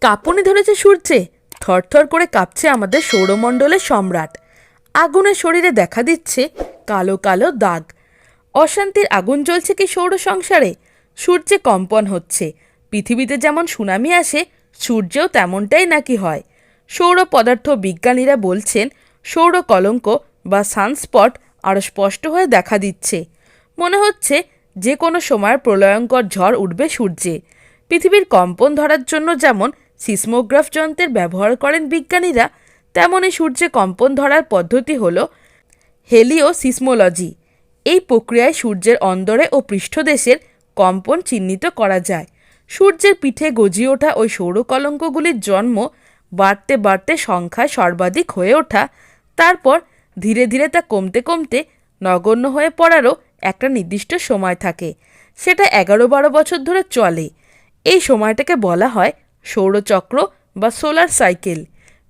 কাঁপুনি ধরেছে সূর্যে, থরথর করে কাঁপছে আমাদের সৌরমণ্ডলের সম্রাট। আগুনের শরীরে দেখা দিচ্ছে কালো কালো দাগ। অশান্তির আগুন জ্বলছে কি সৌর সংসারে? সূর্যে কম্পন হচ্ছে। পৃথিবীতে যেমন সুনামি আসে, সূর্যেও তেমনটাই নাকি হয়। সৌর পদার্থ বিজ্ঞানীরা বলছেন, সৌর কলঙ্ক বা সানস্পট আরও স্পষ্ট হয়ে দেখা দিচ্ছে। মনে হচ্ছে যে কোনো সময় প্রলয়ঙ্কর ঝড় উঠবে সূর্যে। পৃথিবীর কম্পন ধরার জন্য যেমন সিসমোগ্রাফ যন্ত্রের ব্যবহার করেন বিজ্ঞানীরা তেমনই সূর্যে কম্পন ধরার পদ্ধতি হল হেলিও সিসমোলজি এই প্রক্রিয়ায় সূর্যের অন্দরে ও পৃষ্ঠদেশের কম্পন চিহ্নিত করা যায়। সূর্যের পিঠে গজিয়ে ওঠা ওই সৌরকলঙ্কগুলির জন্ম বাড়তে বাড়তে সংখ্যায় সর্বাধিক হয়ে ওঠা, তারপর ধীরে ধীরে তা কমতে কমতে নগণ্য হয়ে পড়ারও একটা নির্দিষ্ট সময় থাকে। সেটা এগারো বারো বছর ধরে চলে। এই সময়টাকে বলা হয় সৌরচক্র বা সোলার সাইকেল।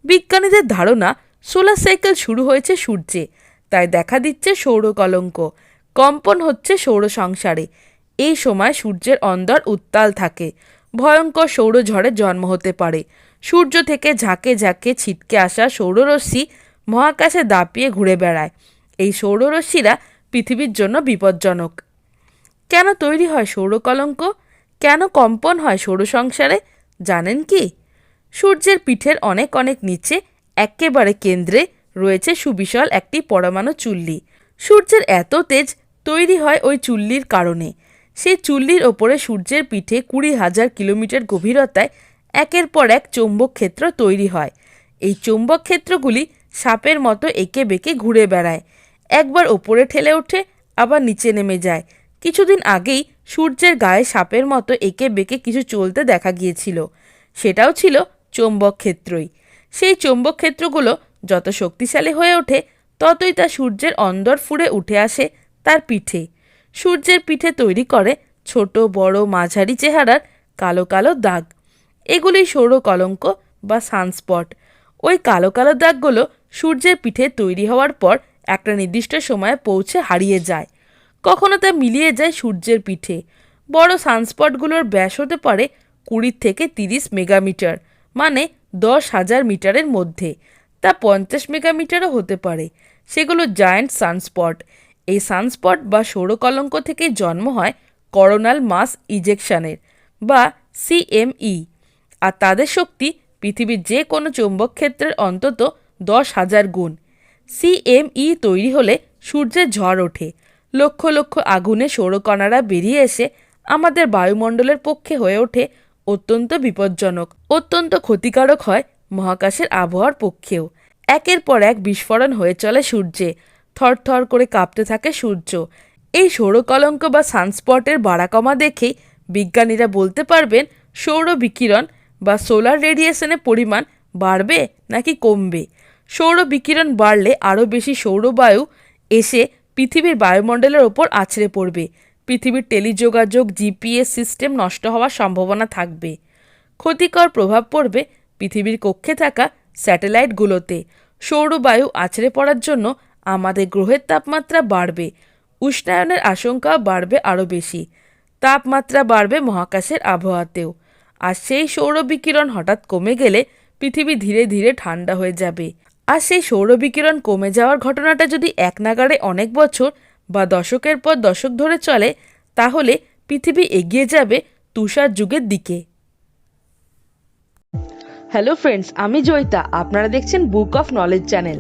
বিজ্ঞানীদের ধারণা, সোলার সাইকেল শুরু হয়েছে সূর্যে, তাই দেখা দিচ্ছে সৌর কলঙ্ক, কম্পন হচ্ছে সৌর সংসারে। এই সময় সূর্যের অন্দর উত্তাল থাকে, ভয়ঙ্কর সৌরঝড়ের জন্ম হতে পারে। সূর্য থেকে ঝাঁকে ঝাঁকে ছিটকে আসা সৌররশ্মি মহাকাশে দাপিয়ে ঘুরে বেড়ায়। এই সৌররশ্মিরা পৃথিবীর জন্য বিপজ্জনক। কেন তৈরি হয় সৌরকলঙ্ক কেন কম্পন হয় সৌর সংসারে? জানেন কি? সূর্যের পিঠের অনেক অনেক নিচে একেবারে কেন্দ্রে রয়েছে সুবিশাল একটি পরমাণু চুল্লি। সূর্যের এত তেজ তৈরি হয় ওই চুল্লির কারণে। সেই চুল্লির ওপরে সূর্যের পিঠে কুড়ি হাজার কিলোমিটার গভীরতায় একের পর এক চৌম্বক ক্ষেত্র তৈরি হয়। এই চৌম্বক ক্ষেত্রগুলি সাপের মতো এঁকে বেঁকে ঘুরে বেড়ায়। একবার ওপরে ঠেলে ওঠে, আবার নিচে নেমে যায়। কিছুদিন আগেই সূর্যের গায়ে সাপের মতো এঁকে বেঁকে কিছু চলতে দেখা গিয়েছিল। সেটাও ছিল চৌম্বক ক্ষেত্রই। সেই চৌম্বক ক্ষেত্রগুলো যত শক্তিশালী হয়ে ওঠে, ততই তা সূর্যের অন্দর ফুঁড়ে উঠে আসে তার পিঠে। সূর্যের পিঠে তৈরি করে ছোট, বড়, মাঝারি চেহারার কালো কালো দাগ। এগুলি সৌর কলঙ্ক বা সানস্পট। ওই কালো কালো দাগগুলো সূর্যের পিঠে তৈরি হওয়ার পর একটা নির্দিষ্ট সময়ে পৌঁছে হারিয়ে যায়। কখনো তা মিলিয়ে যায় সূর্যের পিঠে। বড় সানস্পটগুলোর ব্যাস হতে পারে কুড়ি থেকে তিরিশ মেগামিটার মানে দশ হাজার মিটারের মধ্যে। তা পঞ্চাশ মেগামিটারও হতে পারে। সেগুলো জায়ান্ট সানস্পট এই সানস্পট বা সৌরকলঙ্ক থেকে জন্ম হয় করোনাল মাস ইজেকশনের বা সিএমই আর তাদের শক্তি পৃথিবীর যে কোনো চৌম্বক ক্ষেত্রের অন্তত দশ হাজার গুণ। সিএমই তৈরি হলে সূর্যের ঝড় ওঠে। লক্ষ লক্ষ আগুনে সৌরকণারা বেরিয়ে এসে আমাদের বায়ুমণ্ডলের পক্ষে হয়ে ওঠে অত্যন্ত বিপজ্জনক। অত্যন্ত ক্ষতিকারক হয় মহাকাশের আবহাওয়ার পক্ষেও। একের পর এক বিস্ফোরণ হয়ে চলে সূর্যে। থরথর করে কাঁপতে থাকে সূর্য। এই সৌরকলঙ্ক বা সানস্পটের বাড়া কমা দেখেই বিজ্ঞানীরা বলতে পারবেন সৌর বিকিরণ বা সোলার রেডিয়েশনের পরিমাণ বাড়বে নাকি কমবে। সৌর বিকিরণ বাড়লে আরও বেশি সৌরবায়ু এসে পৃথিবীর বায়ুমণ্ডলের ওপর আছড়ে পড়বে। পৃথিবীর টেলিযোগাযোগ, জিপিএস সিস্টেম নষ্ট হওয়ার সম্ভাবনা থাকবে। ক্ষতিকর প্রভাব পড়বে পৃথিবীর কক্ষে থাকা স্যাটেলাইটগুলোতে। সৌরবায়ু আছড়ে পড়ার জন্য আমাদের গ্রহের তাপমাত্রা বাড়বে। উষ্ণায়নের আশঙ্কা বাড়বে আরও বেশি। তাপমাত্রা বাড়বে মহাকাশের আবহাওয়াতেও। আর সেই সৌর বিকিরণ হঠাৎ কমে গেলে পৃথিবী ধীরে ধীরে ঠান্ডা হয়ে যাবে। আর সেই সৌর বিকিরণ কমে যাওয়ার ঘটনাটা যদি এক নাগাড়ে অনেক বছর বা দশকের পর দশক ধরে চলে, তাহলে পৃথিবী এগিয়ে যাবে তুষার যুগের দিকে। হ্যালো ফ্রেন্ডস আমি জয়িতা। আপনারা দেখছেন বুক অফ নলেজ চ্যানেল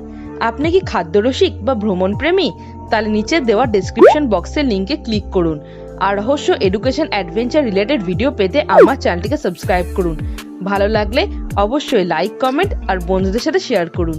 আপনি কি খাদ্যরসিক বা ভ্রমণ প্রেমী তাহলে নিচে দেওয়া ডেসক্রিপশন বক্সের লিঙ্কে ক্লিক করুন। আর রহস্য এডুকেশন অ্যাডভেঞ্চার রিলেটেড ভিডিও পেতে আমার চ্যানেলটিকে সাবস্ক্রাইব করুন। ভালো লাগলে অবশ্যই লাইক কমেন্ট আর বন্ধুদের সাথে শেয়ার করুন।